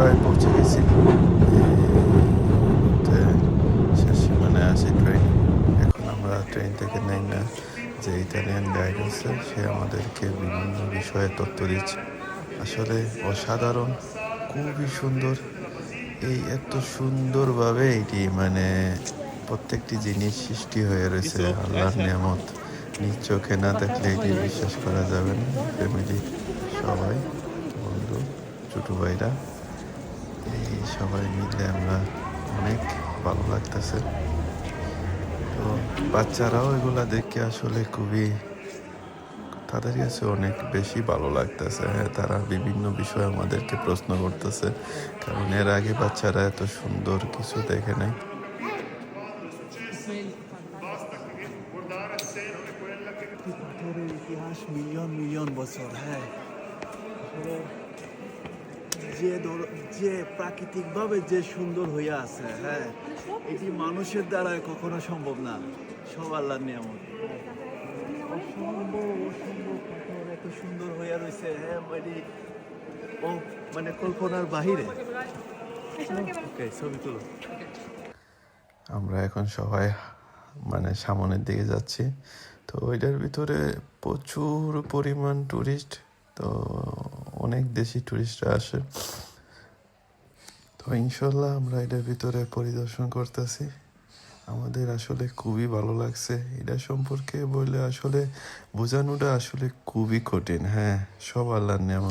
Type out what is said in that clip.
প্রায় পৌঁছে গেছি শেষ সীমানায় আসি ট্রেন এখন আমরা ট্রেন থেকে নেই না যে ইতালিয়ান গাইড আছে সে আমাদেরকে বিভিন্ন বিষয়ে তথ্য দিচ্ছে আসলে অসাধারণ খুবই সুন্দর এই এত সুন্দরভাবে এটি মানে প্রত্যেকটি জিনিস সৃষ্টি হয়ে রয়েছে আল্লাহর নিয়ামত নিজ চোখে না দেখলে এটি বিশ্বাস করা যাবে না ফ্যামিলি সবাই বন্ধু ছোটো ভাইরা সবাই মিলে আমরা অনেক ভালো লাগতেছে। তো বাচ্চারাও এগুলা দেখে আসলে খুবই তাদের কাছে অনেক বেশি ভালো লাগতেছে। হ্যাঁ তারা বিভিন্ন বিষয়ে আমাদেরকে প্রশ্ন করতেছে, কারণ এর আগে বাচ্চারা এত সুন্দর কিছু দেখে নাই। ইতিহাস, মিলিয়ন মিলিয়ন বছর হ্যাঁ। যে যে প্রাকৃতিকভাবে যে সুন্দর হইয়া আছে হ্যাঁ এটি মানুষের দ্বারা কখনো সম্ভব না। সব আল্লাহর নিয়ামত। অসম্ভব অসম্ভব এত সুন্দর হইয়া রয়েছে হ্যাঁ মানে ও মানে কল্পনার বাহিরে। ওকে ছবি তুলো। আমরা এখন সবাই মানে সামনের দিকে যাচ্ছি। তো ওইটার ভিতরে প্রচুর পরিমাণ টুরিস্ট তো অনেক দেশি ট্যুরিস্টরা আসে। তো ইনশাল্লাহ আমরা এটার ভিতরে পরিদর্শন করতেছি। আমাদের আসলে খুবই ভালো লাগছে। এটা সম্পর্কে বললে আসলে বোঝানোটা আসলে খুবই কঠিন হ্যাঁ সব আল্লাহর নেওয়া